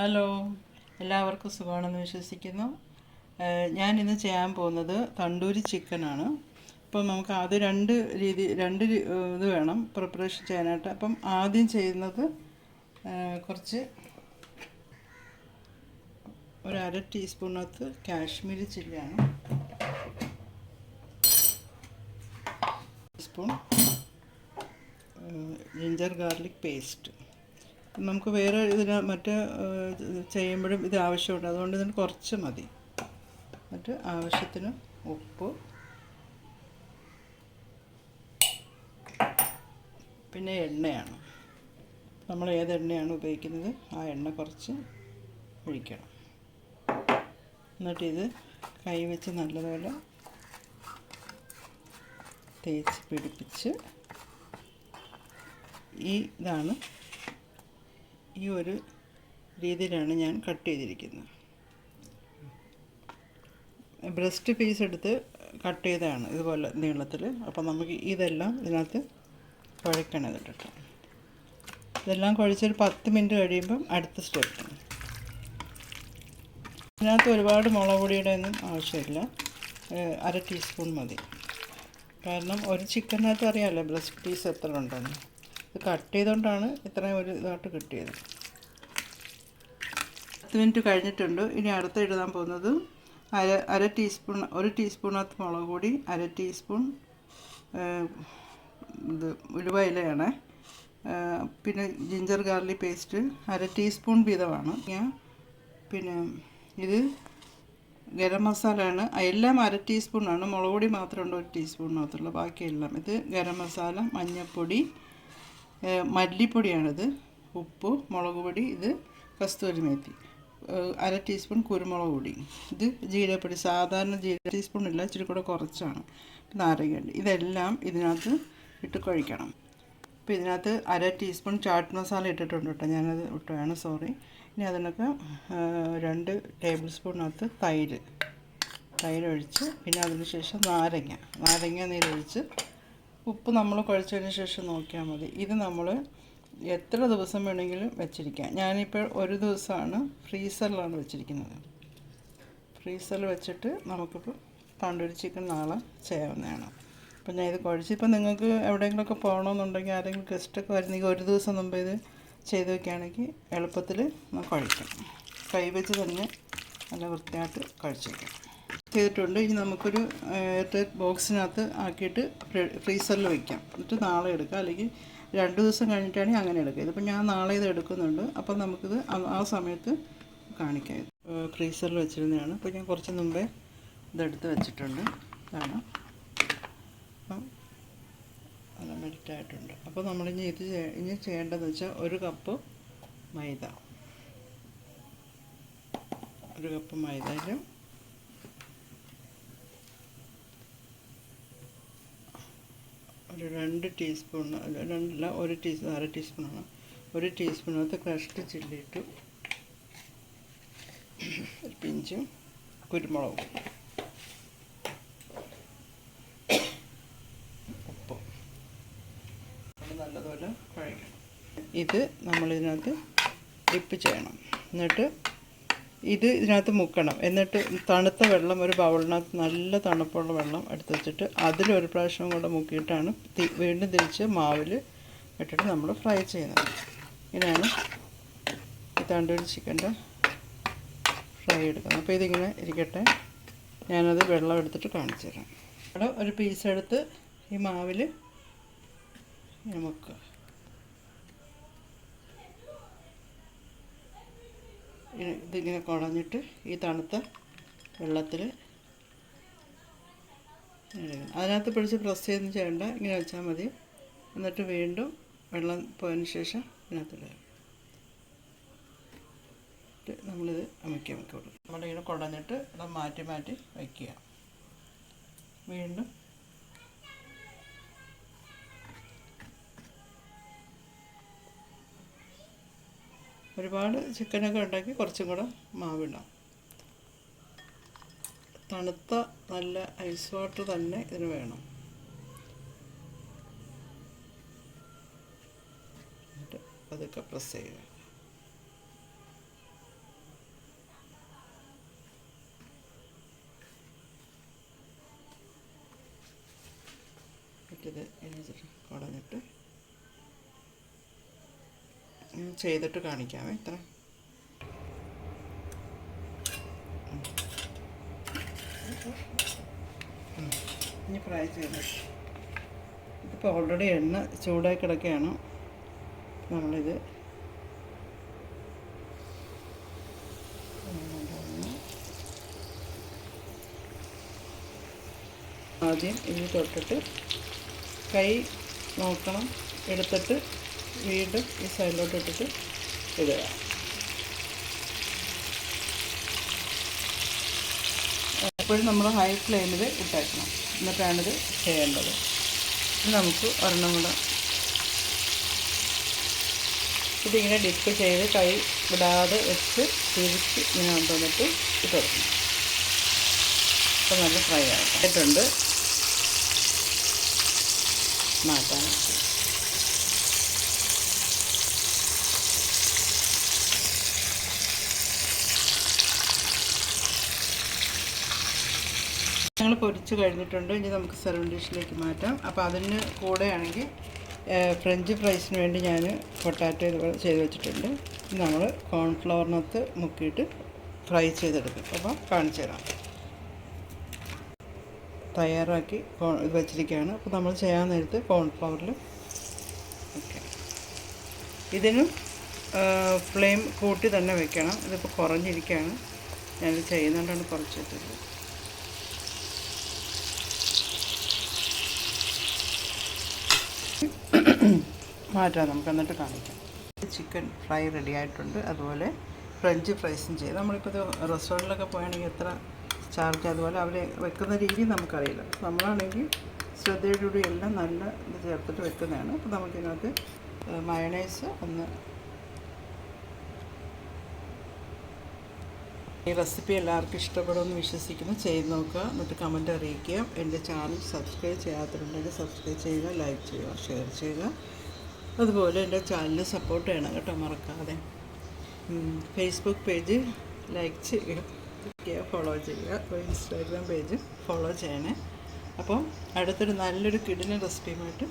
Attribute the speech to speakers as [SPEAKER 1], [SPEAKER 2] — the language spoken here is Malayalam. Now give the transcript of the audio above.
[SPEAKER 1] ഹലോ എല്ലാവർക്കും സുഖമാണെന്ന് വിശ്വസിക്കുന്നു. ഞാൻ ഇന്ന് ചെയ്യാൻ പോകുന്നത് തണ്ടൂരി ചിക്കനാണ്. അപ്പം നമുക്ക് ആദ്യം രണ്ട് രീതി രണ്ട് ഇത് വേണം പ്രിപ്പറേഷൻ ചെയ്യാനായിട്ട്. അപ്പം ആദ്യം ചെയ്യുന്നത് കുറച്ച് ഒരു അര ടീസ്പൂണിനകത്ത് കാശ്മീരി ചില്ലിയാണ്. സ്പൂൺ ജിഞ്ചർ ഗാർലിക് പേസ്റ്റ് നമുക്ക് വേറെ ഇതിന് മറ്റ് ചെയ്യുമ്പോഴും ഇത് ആവശ്യമുണ്ട്. അതുകൊണ്ട് ഇതിന് കുറച്ച് മതി. എന്നിട്ട് ആവശ്യത്തിന് ഉപ്പ്. പിന്നെ എണ്ണയാണ്. നമ്മൾ ഏത് എണ്ണയാണ് ഉപയോഗിക്കുന്നത്? ആ എണ്ണ കുറച്ച് ഒഴിക്കണം. എന്നിട്ടിത് കൈ വെച്ച് നല്ലപോലെ തേച്ച് പിടിപ്പിച്ച് ഈ ഇതാണ് ഈ ഒരു രീതിയിലാണ് ഞാൻ കട്ട് ചെയ്തിരിക്കുന്നത്. ബ്രസ്റ്റ് പീസ് എടുത്ത് കട്ട് ചെയ്തതാണ് ഇതുപോലെ നീളത്തിൽ. അപ്പോൾ നമുക്ക് ഇതെല്ലാം ഇതിനകത്ത് കുഴക്കണം ഇതിട്ടിട്ട് ഇതെല്ലാം കുഴച്ചൊരു പത്ത് മിനിറ്റ് കഴിയുമ്പം അടുത്ത സ്റ്റെപ്പ്. ഇതിനകത്ത് ഒരുപാട് മുളക് പൊടിയുടെ ഒന്നും ആവശ്യമില്ല. അര ടീസ്പൂൺ മതി. കാരണം ഒരു ചിക്കനകത്ത് അറിയാമല്ലോ ബ്രസ്റ്റ് പീസ് എത്ര ഉണ്ടെന്ന്. ഇത് കട്ട് ചെയ്തുകൊണ്ടാണ് ഇത്രയും ഒരു ഇതായിട്ട് കിട്ടിയത്. പത്ത് മിനിറ്റ് കഴിഞ്ഞിട്ടുണ്ട്. ഇനി അടുത്ത ഇടാൻ പോകുന്നത് അര അര ടീസ്പൂൺ ഒരു ടീസ്പൂണകത്ത് മുളക് പൊടി അര ടീസ്പൂൺ ഇത് ഉലുവ ഇലയാണ്. പിന്നെ ജിഞ്ചർ ഗാർലി പേസ്റ്റ് അര ടീസ്പൂൺ വീതമാണ്. ഞാൻ പിന്നെ ഇത് ഗരം മസാലയാണ്. എല്ലാം അര ടീസ്പൂണാണ്. മുളക് പൊടി മാത്രമേ ഉണ്ടോ ഒരു ടീസ്പൂണിനകത്തുള്ളൂ. ബാക്കിയെല്ലാം ഇത് ഗരം മസാല മഞ്ഞൾപ്പൊടി മല്ലിപ്പൊടിയാണിത്. ഉപ്പ് മുളക് പൊടി ഇത് കസ്തൂരി മേത്തി. അര ടീസ്പൂൺ കുരുമുളക് പൊടി. ഇത് ജീരകപ്പൊടി. സാധാരണ ജീരക ടീസ്പൂൺ ഇല്ല ഇച്ചിരി കൂടെ കുറച്ചാണ്. നാരങ്ങയുണ്ട് ഇതെല്ലാം ഇതിനകത്ത് ഇട്ട് കഴിക്കണം. അപ്പോൾ ഇതിനകത്ത് അര ടീസ്പൂൺ ചാട്ട് മസാല ഇട്ടിട്ടുണ്ട് കേട്ടോ. ഞാനത് ഇട്ടുകയാണ് സോറി. ഇനി അതിനൊക്കെ രണ്ട് ടേബിൾ സ്പൂണിനകത്ത് തൈര്. തൈരൊഴിച്ച് പിന്നെ അതിന് ശേഷം നാരങ്ങ. നാരങ്ങ നീരൊഴിച്ച് ഉപ്പ് നമ്മൾ കുഴച്ചതിന് ശേഷം നോക്കിയാൽ മതി. ഇത് നമ്മൾ എത്ര ദിവസം വേണമെങ്കിലും വെച്ചിരിക്കാം. ഞാനിപ്പോൾ ഒരു ദിവസമാണ് ഫ്രീസറിലാണ് വെച്ചിരിക്കുന്നത്. ഫ്രീസറിൽ വെച്ചിട്ട് നമുക്കിപ്പോൾ തണ്ടൂരി ചിക്കൻ നാളെ ചെയ്യാവുന്നതാണ്. അപ്പം ഞാൻ ഇത് കുഴച്ച് ഇപ്പം നിങ്ങൾക്ക് എവിടെയെങ്കിലുമൊക്കെ പോകണമെന്നുണ്ടെങ്കിൽ ആരെങ്കിലും ഗസ്റ്റൊക്കെ വരുന്നെങ്കിൽ ഒരു ദിവസം മുമ്പ് ഇത് ചെയ്ത് വെക്കുകയാണെങ്കിൽ എളുപ്പത്തിൽ കഴിക്കാം കൈ വെച്ച് തന്നെ നല്ല വൃത്തിയായിട്ട് കഴിച്ചേക്കാം ചെയ്തിട്ടുണ്ട്. ഇനി നമുക്കൊരു എയർടൈറ്റ് ബോക്സിനകത്ത് ആക്കിയിട്ട് ഫ്രീസറിൽ വയ്ക്കാം എന്നിട്ട് നാളെ എടുക്കാം. അല്ലെങ്കിൽ രണ്ട് ദിവസം കഴിഞ്ഞിട്ടാണ് അങ്ങനെ എടുക്കുക ഇതിപ്പോൾ ഞാൻ നാളെ ഇത് എടുക്കുന്നുണ്ട്. അപ്പം നമുക്കിത് ആ- സമയത്ത് കാണിക്കാം. ഫ്രീസറിൽ വെച്ചിരുന്നതാണ്. അപ്പോൾ ഞാൻ കുറച്ച് മുമ്പേ ഇതെടുത്ത് വെച്ചിട്ടുണ്ട്. ഇതാണ്. അപ്പം അത് മെൽറ്റ് ആയിട്ടുണ്ട്. അപ്പോൾ നമ്മളിനി ഇത് ഇനി ചെയ്യേണ്ടതെന്ന് വെച്ചാൽ ഒരു കപ്പ് മൈദ. ഒരു കപ്പ് മൈദയിൽ ഒരു രണ്ട് ടീസ്പൂൺ രണ്ടല്ല ഒരു ടീസ്പൂൺ അര ടീസ്പൂണാണ് ഒരു ടീസ്പൂണകത്ത് ക്രഷ്ഡ് ചില്ലി ഇട്ടു. ഒരു പിഞ്ചും കുരുമുളകും. നല്ലതുപോലെ കുഴക്കണം ഇത് നമ്മളിതിനകത്ത് ഡിപ്പ് ചെയ്യണം. എന്നിട്ട് ഇത് ഇതിനകത്ത് മുക്കണം. എന്നിട്ട് തണുത്ത വെള്ളം ഒരു ബൗളിനകത്ത് നല്ല തണുപ്പുള്ള വെള്ളം എടുത്ത് വെച്ചിട്ട് അതിലൊരു പ്രാവശ്യം കൂടെ മുക്കിയിട്ടാണ് വീണ്ടും തിരിച്ച് മാവിൽ ഇട്ടിട്ട് നമ്മൾ ഫ്രൈ ചെയ്യുന്നത്. ഇങ്ങനെയാണ് ഈ തണ്ടൂരി ചിക്കന്റെ ഫ്രൈ എടുക്കുന്നത്. അപ്പോൾ ഇതിങ്ങനെ ഇരിക്കട്ടെ. ഞാനത് വെള്ളം എടുത്തിട്ട് കാണിച്ചു തരാം. അവിടെ ഒരു പീസ് എടുത്ത് ഈ മാവിൽ മുക്കുക. ഇതിങ്ങനെ കുഴഞ്ഞിട്ട് ഈ തണുത്ത വെള്ളത്തിൽ അതിനകത്ത് പിടിച്ച് പ്രസ് ചെയ്തൊന്നും ചെയ്യണ്ട ഇങ്ങനെ വെച്ചാൽ മതി. എന്നിട്ട് വീണ്ടും വെള്ളം പോയതിന് ശേഷം ഇതിനകത്തിടുക നമ്മളിത് അമക്കി അമക്കി കൊടുക്കും. നമ്മളിങ്ങനെ കുടഞ്ഞിട്ട് ഇവിടെ മാറ്റി മാറ്റി വയ്ക്കുക വീണ്ടും ഒരുപാട് ചിക്കനൊക്കെ ഉണ്ടാക്കി കുറച്ചും കൂടെ മാവിടാം. തണുത്ത നല്ല ഐസ് വാട്ടർ തന്നെ ഇതിന് വേണം. അതൊക്കെ പ്രസ് ചെയ്യുക. മറ്റേത് കുടഞ്ഞിട്ട് ചെയ്തിട്ട് കാണിക്കാമേ ഇത്ര. ഇനി ഫ്രൈ ചെയ്ത് ഇതിപ്പോൾ ഓൾറെഡി എണ്ണ ചൂടായി കിടക്കുകയാണ്. നമ്മളിത് ആദ്യം ഇത് തൊട്ടിട്ട് കൈ നോക്കണം എടുത്തിട്ട് വീണ്ടും ഈ സൈഡിലോട്ട് ഇട്ടിട്ട് ഇടുക. എപ്പോഴും നമ്മൾ ഹൈ ഫ്ലെയിമിൽ ഇട്ടേക്കണം. എന്നിട്ടാണിത് ചെയ്യേണ്ടത്. നമുക്ക് ഒരെണ്ണം കൂടെ ഇതിങ്ങനെ ഡിപ്പ് ചെയ്ത് കൈ വിടാതെ വെച്ച് തിരിച്ച് ഇങ്ങനെ കൊണ്ടുവന്നിട്ട് ഇട്ട് കൊടുക്കണം. അപ്പോൾ നല്ല ഫ്രൈ ആയിട്ടുണ്ട്. മാറ്റാൻ ഞങ്ങൾ പൊരിച്ച് കഴിഞ്ഞിട്ടുണ്ട്. ഇനി നമുക്ക് സെർവ് ഡിഷിലേക്ക് മാറ്റാം. അപ്പോൾ അതിന് കൂടെയാണെങ്കിൽ ഫ്രഞ്ച് ഫ്രൈസിന് വേണ്ടി ഞാൻ പൊട്ടാറ്റോ ഇതുപോലെ ചെയ്ത് വെച്ചിട്ടുണ്ട്. നമ്മൾ കോൺഫ്ലവറിനകത്ത് മുക്കിയിട്ട് ഫ്രൈ ചെയ്തെടുക്കും. അപ്പോൾ കാണിച്ചു തരാം. തയ്യാറാക്കി ഇത് വെച്ചിരിക്കുകയാണ്. അപ്പോൾ നമ്മൾ ചെയ്യാൻ നേരത്ത് കോൺഫ്ലവറിൽ ഓക്കെ. ഇതിനും ഫ്ലെയിം കൂട്ടി തന്നെ വെക്കണം. ഇതിപ്പോൾ കുറഞ്ഞിരിക്കുകയാണ്. ഞാനിത് ചെയ്യുന്നതുകൊണ്ടാണ് കുറച്ച് വെച്ചത്. മാറ്റാം. നമുക്ക് എന്നിട്ട് കാണിക്കാം. ചിക്കൻ ഫ്രൈ റെഡി ആയിട്ടുണ്ട്. അതുപോലെ ഫ്രഞ്ച് ഫ്രൈസും ചെയ്ത് നമ്മളിപ്പോൾ ഇത് റെസ്റ്റോറന്റിലൊക്കെ പോയാണെങ്കിൽ എത്ര ചാർജ് അതുപോലെ അവർ വെക്കുന്ന രീതി നമുക്കറിയില്ല. നമ്മളാണെങ്കിൽ ശ്രദ്ധയോടുകൂടി എല്ലാം നല്ല ഇത് ചേർത്തിട്ട് വെക്കുന്നതാണ്. അപ്പോൾ നമുക്കിതിനകത്ത് മയണൈസ് ഒന്ന് ഈ റെസിപ്പി എല്ലാവർക്കും ഇഷ്ടപ്പെടുമെന്ന് വിശ്വസിക്കുന്നു. ചെയ്ത് നോക്കുക. എന്നിട്ട് കമന്റ് അറിയിക്കുക. എന്റെ ചാനൽ സബ്സ്ക്രൈബ് ചെയ്യാത്തവരുണ്ടെങ്കിൽ സബ്സ്ക്രൈബ് ചെയ്യുക ലൈക്ക് ചെയ്യുക ഷെയർ ചെയ്യുക. അതുപോലെ എന്റെ ചാനൽ സപ്പോർട്ട് ചെയ്യണം കേട്ടോ മറക്കാതെ. ഫേസ്ബുക്ക് പേജ് ലൈക്ക് ചെയ്യുക ഫോളോ ചെയ്യുക ഇൻസ്റ്റാഗ്രാം പേജ് ഫോളോ ചെയ്യണേ. അപ്പം അടുത്തൊരു നല്ലൊരു കിടിലൻ റെസിപ്പിയുമായിട്ട്